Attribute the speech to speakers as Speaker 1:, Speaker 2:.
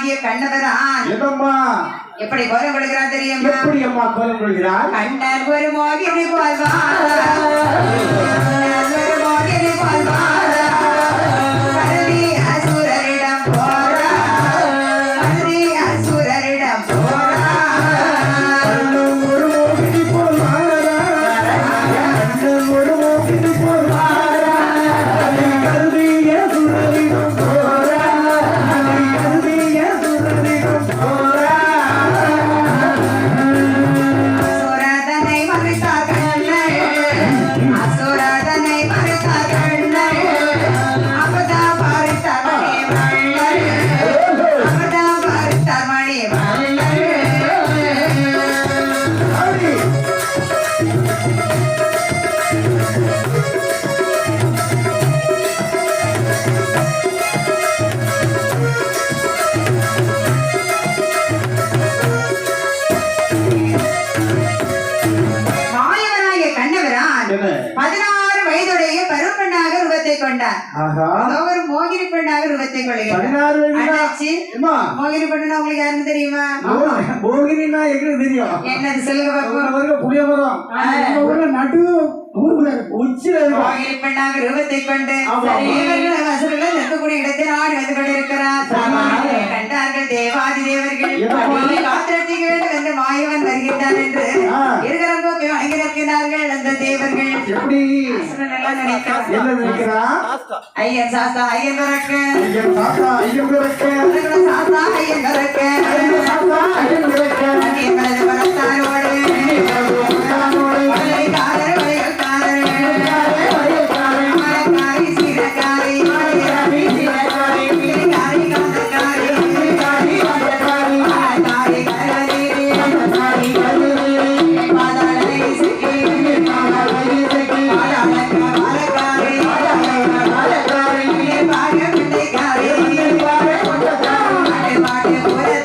Speaker 1: மாயவனாகிய கண்ணவரான்
Speaker 2: என்னம்மா?
Speaker 1: எப்படி கோலம் கொடுக்கிறார் தெரியுமா?
Speaker 2: எப்படி அம்மா கோலம் கொள்கிறார்
Speaker 1: கண்ணன் ஒரு மோகினி பதினாறு வயதுடைய பருவப்பெண்ணாக ரூபத்தை கொண்டார். ஒரு மோகினி பெண்ணாக ரூபத்தை கொள்கிறார். மோகினி பெண்ணுனா உங்களுக்கு யாருன்னு தெரியுமா?
Speaker 2: மோ- மோகினின்னா எங்களுக்கு தெரியும்.
Speaker 1: என்னது சொல்லுங்க.
Speaker 2: உங்க ஊர்ல நடு.
Speaker 1: மோகினி பெண்ணாக ரூபத்தை கொண்டு அசுரர்கள் நிற்கக்கூடிய இடத்தில் ஆடி வந்து கொண்டிருக்கிறார். கண்டார்கள் தேவாதி தேவர்கள். வேண்டும் என்று மாயவன் வருகின்றான் என்று அந்த தேவர்கள்
Speaker 2: எப்படி
Speaker 1: எல்லாம் நினைக்கிறார்
Speaker 2: என்ன நினைக்கிறா
Speaker 1: ஐயன் சாஸ்தா ஐயன்
Speaker 2: ஐயன் தாத்தா ஐயன் பிறக்க.
Speaker 1: வரக்கு
Speaker 2: ஐயன்
Speaker 1: Bueno.